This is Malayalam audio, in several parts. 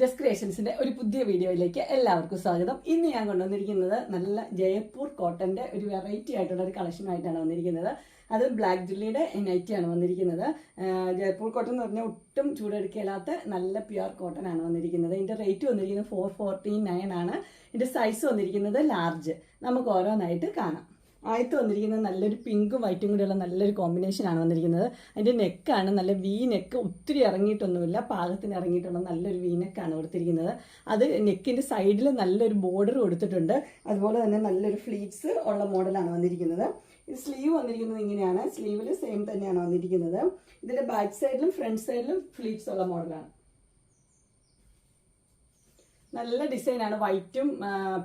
ജസ്റ്റ് ക്രിയേഷൻസിന്റെ ഒരു പുതിയ വീഡിയോയിലേക്ക് എല്ലാവർക്കും സ്വാഗതം. ഇന്ന് ഞാൻ കൊണ്ടുവന്നിരിക്കുന്നത് നല്ല ജയപ്പൂർ കോട്ടന്റെ ഒരു വെറൈറ്റി ആയിട്ടുള്ള ഒരു കളക്ഷൻ ആയിട്ടാണ് വന്നിരിക്കുന്നത്. അത് ബ്ലാക്ക് ജുള്ളിയുടെ നൈറ്റി ആണ് വന്നിരിക്കുന്നത്. ജയപൂർ കോട്ടൺ എന്ന് പറഞ്ഞാൽ ഒട്ടും ചൂടെടുക്കില്ലാത്ത നല്ല പ്യുവർ കോട്ടൺ ആണ് വന്നിരിക്കുന്നത്. ഇതിന്റെ റേറ്റ് വന്നിരിക്കുന്നത് ഫോർ ഫോർട്ടി നയൻ ആണ്. ഇതിന്റെ സൈസ് വന്നിരിക്കുന്നത് ലാർജ് നമുക്ക് ഓരോന്നായിട്ട് കാണാം. ആദ്യത്തെ വന്നിരിക്കുന്നത് നല്ലൊരു പിങ്കും വൈറ്റും കൂടിയുള്ള നല്ലൊരു കോമ്പിനേഷൻ ആണ് വന്നിരിക്കുന്നത്. അതിന്റെ നെക്കാണ് നല്ല വി നെക്ക് ഒത്തിരി ഇറങ്ങിയിട്ടൊന്നുമില്ല. പാകത്തിന് ഇറങ്ങിയിട്ടുള്ള നല്ലൊരു വി നെക്കാണ് കൊടുത്തിരിക്കുന്നത്. അത് നെക്കിന്റെ സൈഡിൽ നല്ലൊരു ബോർഡർ കൊടുത്തിട്ടുണ്ട്. അതുപോലെ തന്നെ നല്ലൊരു ഫ്ലീറ്റ്സ് ഉള്ള മോഡലാണ് വന്നിരിക്കുന്നത്. സ്ലീവ് വന്നിരിക്കുന്നത് ഇങ്ങനെയാണ്. സ്ലീവിൽ സെയിം തന്നെയാണ് വന്നിരിക്കുന്നത്. ഇതിന്റെ ബാക്ക് സൈഡിലും ഫ്രണ്ട് സൈഡിലും ഫ്ലീറ്റ്സ് ഉള്ള മോഡലാണ് നല്ല ഡിസൈനാണ്. വൈറ്റും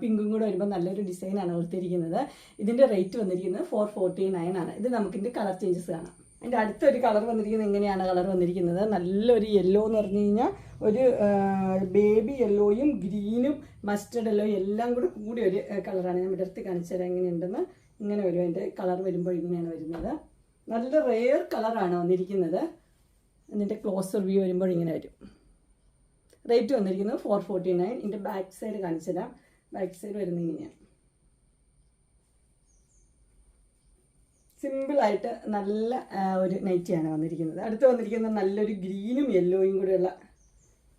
പിങ്കും കൂടെ വരുമ്പോൾ നല്ലൊരു ഡിസൈനാണ് കൊടുത്തിരിക്കുന്നത് ഇതിന്റെ റേറ്റ് വന്നിരിക്കുന്നത് ഫോർ ഫോർട്ടി നയൻ ആണ്. ഇത് നമുക്കിന്റെ കളർ ചേഞ്ചസ് കാണാം. അതിന്റെ അടുത്തൊരു കളർ വന്നിരിക്കുന്നത് എങ്ങനെയാണ് കളർ വന്നിരിക്കുന്നത്. നല്ലൊരു യെല്ലോ എന്ന് പറഞ്ഞു കഴിഞ്ഞാൽ ഒരു ബേബി യെല്ലോയും ഗ്രീനും മസ്റ്റർഡ് യെല്ലോയും എല്ലാം കൂടെ കൂടി ഒരു കളറാണ്. ഞാൻ വിടർത്തി കാണിച്ചു തരാം എങ്ങനെയുണ്ടെന്ന്. ഇങ്ങനെ വരും. അതിന്റെ കളർ വരുമ്പോൾ ഇങ്ങനെയാണ് വരുന്നത്. നല്ല റെയർ കളറാണ് വന്നിരിക്കുന്നത്. അതിന്റെ ക്ലോസർ വ്യൂ വരുമ്പോൾ ഇങ്ങനെ വരും. റേറ്റ് വന്നിരിക്കുന്നത് ഫോർ ഫോർട്ടി നയൻ ഇതിന്റെ ബാക്ക് സൈഡ് കാണിച്ചു തരാം. ബാക്ക് സൈഡ് വരുന്നത് ഇങ്ങനെയാണ്. സിമ്പിളായിട്ട് നല്ല ഒരു നൈറ്റിയാണ് വന്നിരിക്കുന്നത്. അടുത്ത് വന്നിരിക്കുന്നത് നല്ലൊരു ഗ്രീനും യെല്ലോയും കൂടെയുള്ള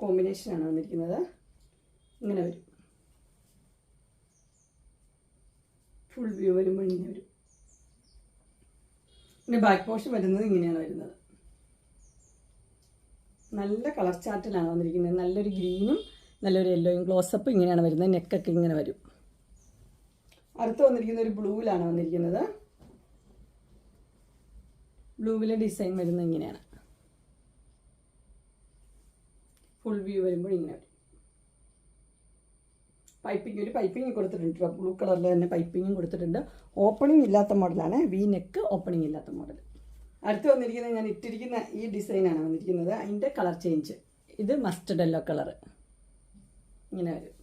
കോമ്പിനേഷനാണ് വന്നിരിക്കുന്നത്. ഇങ്ങനെ വരും. ഫുൾ വ്യൂ വരുമ്പോൾ ഇങ്ങനെ വരും. പിന്നെ ബാക്ക് പോർഷൻ വരുന്നത് ഇങ്ങനെയാണ് വരുന്നത്. നല്ല കളർ ചാർട്ടിലാണ് വന്നിരിക്കുന്നത്. നല്ലൊരു ഗ്രീനും നല്ലൊരു യെല്ലോയും ക്ലോസപ്പ് ഇങ്ങനെയാണ് വരുന്നത്. നെക്കൊക്കെ ഇങ്ങനെ വരും. അടുത്ത് വന്നിരിക്കുന്ന ഒരു ബ്ലൂവിലാണ് വന്നിരിക്കുന്നത്. ബ്ലൂവിലെ ഡിസൈൻ വരുന്നത് ഇങ്ങനെയാണ്. ഫുൾ വ്യൂ വരുമ്പോൾ ഇങ്ങനെ വരും. പൈപ്പിംഗ് ഒരു പൈപ്പിംഗ് കൊടുത്തിട്ടുണ്ട് ബ്ലൂ കളറിൽ തന്നെ പൈപ്പിങ്ങും കൊടുത്തിട്ടുണ്ട്. ഓപ്പണിംഗ് ഇല്ലാത്ത മോഡലാണ് വി നെക്ക് ഓപ്പണിംഗ് ഇല്ലാത്ത മോഡൽ അടുത്ത് വന്നിരിക്കുന്നത് ഞാൻ ഇട്ടിരിക്കുന്ന ഈ ഡിസൈനാണ് വന്നിരിക്കുന്നത്. അതിന്റെ കളർ ചേഞ്ച് ഇത് മസ്റ്റർഡ് യെല്ലോ കളർ ഇങ്ങനെ വരും.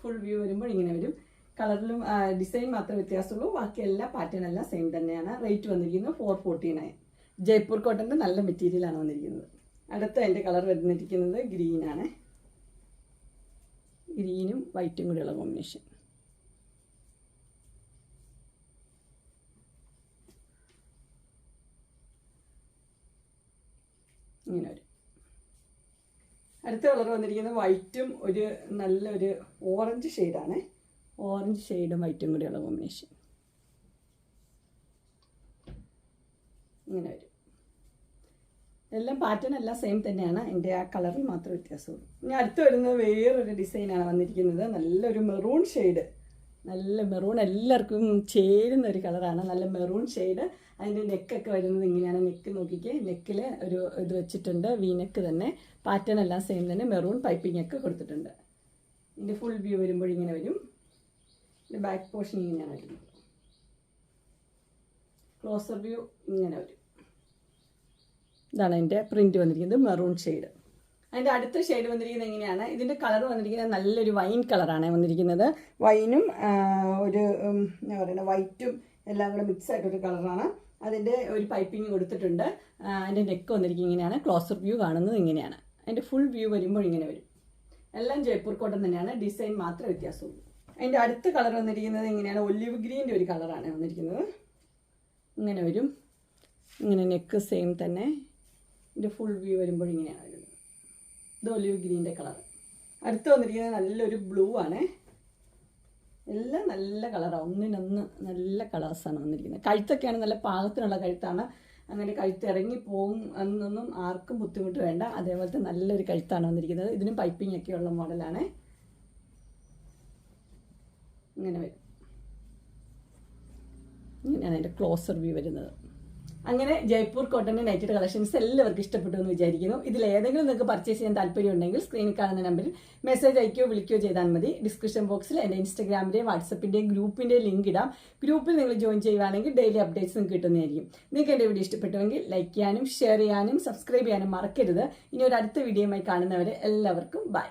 ഫുൾ വ്യൂ വരുമ്പോൾ ഇങ്ങനെ വരും. കളറിലും ഡിസൈൻ മാത്രമേ വ്യത്യാസമുള്ളൂ. ബാക്കി എല്ലാ പാറ്റേൺ എല്ലാം സെയിം തന്നെയാണ്. റേറ്റ് വന്നിരിക്കുന്നത് ഫോർ ഫോർട്ടി നയൻ ജയ്പൂർ കോട്ടന്റെ നല്ല മെറ്റീരിയലാണ് വന്നിരിക്കുന്നത്. അടുത്ത അതിന്റെ കളർ വന്നിരിക്കുന്നത് ഗ്രീനാണ് ഗ്രീനും വൈറ്റും കൂടെയുള്ള കോമ്പിനേഷൻ ഇങ്ങനെ വരും അടുത്ത കളർ വന്നിരിക്കുന്നത് വൈറ്റും ഒരു നല്ലൊരു ഓറഞ്ച് ഷെയ്ഡാണ് ഓറഞ്ച് ഷെയ്ഡും വൈറ്റും കൂടെയുള്ള കോമ്പിനേഷൻ ഇങ്ങനെ വരും എല്ലാം പാറ്റേൺ എല്ലാം സെയിം തന്നെയാണ്. എന്റെ ആ കളറിൽ മാത്രം വ്യത്യാസമുള്ളൂ. ഇനി അടുത്ത് വരുന്നത് വേറൊരു ഡിസൈനാണ് വന്നിരിക്കുന്നത്. നല്ലൊരു മെറൂൺ ഷെയ്ഡ് നല്ല മെറൂൺ എല്ലാവർക്കും ചേരുന്ന ഒരു കളറാണ്. നല്ല മെറൂൺ ഷെയ്ഡ്. അതിന്റെ നെക്കൊക്കെ വരുന്നത് ഇങ്ങനെയാണ്. നെക്ക് നോക്കിക്കേ. നെക്കിൽ ഒരു ഇത് വെച്ചിട്ടുണ്ട്. വി നെക്ക് തന്നെ. പാറ്റേൺ എല്ലാം സെയിം തന്നെ. മെറൂൺ പൈപ്പിംഗ് ഒക്കെ കൊടുത്തിട്ടുണ്ട്. ഇതിന്റെ ഫുൾ വ്യൂ വരുമ്പോൾ ഇങ്ങനെ വരും. ഇതിന്റെ ബാക്ക് പോർഷൻ ഇങ്ങനെയാണ് വരുന്നത്. ക്ലോസർ വ്യൂ ഇങ്ങനെ വരും. ഇതാണ് എന്റെ പ്രിന്റ് വന്നിരിക്കുന്നത്. Maroon shade. അതിന്റെ അടുത്ത ഷെയ്ഡ് വന്നിരിക്കുന്നത് എങ്ങനെയാണ്? ഇതിന്റെ കളർ വന്നിരിക്കുന്നത് നല്ലൊരു വൈൻ കളറാണ് വന്നിരിക്കുന്നത്. വൈനും ഒരു എന്താ പറയുക വൈറ്റും എല്ലാം കൂടെ മിക്സ് ആയിട്ടൊരു കളറാണ് അതിന്റെ ഒരു പൈപ്പിംഗ് കൊടുത്തിട്ടുണ്ട്. അതിന്റെ നെക്ക് വന്നിരിക്കുന്നത് ഇങ്ങനെയാണ്. ക്ലോസർ വ്യൂ കാണുന്നത് ഇങ്ങനെയാണ്. അതിന്റെ ഫുൾ വ്യൂ വരുമ്പോൾ ഇങ്ങനെ വരും. എല്ലാം ജയ്പൂർ കോട്ടൺ തന്നെയാണ്. ഡിസൈൻ മാത്രമേ വ്യത്യാസമുള്ളൂ. അതിന്റെ അടുത്ത കളർ വന്നിരിക്കുന്നത് ഇങ്ങനെയാണ്. ഒലിവ് ഗ്രീന്റെ ഒരു കളറാണ് വന്നിരിക്കുന്നത്. ഇങ്ങനെ വരും. ഇങ്ങനെ നെക്ക് സെയിം തന്നെ. ഇതിന്റെ ഫുൾ വ്യൂ വരുമ്പോൾ ഇങ്ങനെയാണ് വരുന്നത്. ഇത് ഒലിവ് ഗ്രീന്റെ കളർ അടുത്ത് വന്നിരിക്കുന്നത് നല്ലൊരു ബ്ലൂ ആണ്. എല്ലാം നല്ല കളറാണ് ഒന്നിനൊന്ന് നല്ല കളേഴ്സാണ് വന്നിരിക്കുന്നത്. കഴുത്തൊക്കെയാണ് നല്ല പാകത്തിനുള്ള കഴുത്താണ്. അങ്ങനെ കഴുത്ത് ഇറങ്ങി പോകും എന്നൊന്നും ആർക്കും ബുദ്ധിമുട്ട് വേണ്ട. അതേപോലത്തെ നല്ലൊരു കഴുത്താണ് വന്നിരിക്കുന്നത്. ഇതിനും പൈപ്പിംഗ് ഒക്കെ ഉള്ള മോഡലാണ്. ഇങ്ങനെ വരും. ഇങ്ങനെയാണ് അതിന്റെ ക്ലോസർ വ്യൂ വരുന്നത്. അങ്ങനെ ജയ്പൂർ കോട്ടൺ നൈറ്റഡ് കളക്ഷൻസ് എല്ലാവർക്കും ഇഷ്ടപ്പെട്ടു എന്ന് വിചാരിക്കുന്നു. ഇതിൽ ഏതെങ്കിലും നിങ്ങൾക്ക് പർച്ചേസ് ചെയ്യാൻ താല്പര്യം ഉണ്ടെങ്കിൽ സ്ക്രീനിൽ കാണുന്ന നമ്പറിൽ മെസ്സേജ് അയക്കുകയോ വിളിക്കുകയോ ചെയ്താൽ മതി. ഡിസ്ക്രിപ്ഷൻ ബോക്സിൽ എന്റെ ഇൻസ്റ്റാഗ്രാമിന്റെയും വാട്സപ്പിന്റെയും ഗ്രൂപ്പിന്റെ ലിങ്ക് ഇടാം. ഗ്രൂപ്പിൽ നിങ്ങൾ ജോയിൻ ചെയ്യുകയാണെങ്കിൽ ഡെയിലി അപ്ഡേറ്റ്സ് നിങ്ങൾക്ക് കിട്ടുന്നതായിരിക്കും. നിങ്ങൾക്ക് എന്റെ വീഡിയോ ഇഷ്ടപ്പെട്ടുവെങ്കിൽ ലൈക്ക് ചെയ്യാനും ഷെയർ ചെയ്യാനും സബ്സ്ക്രൈബ് ചെയ്യാനും മറക്കരുത്. ഇനി ഒരു അടുത്ത വീഡിയോയുമായി കാണുന്നവരെ എല്ലാവർക്കും ബൈ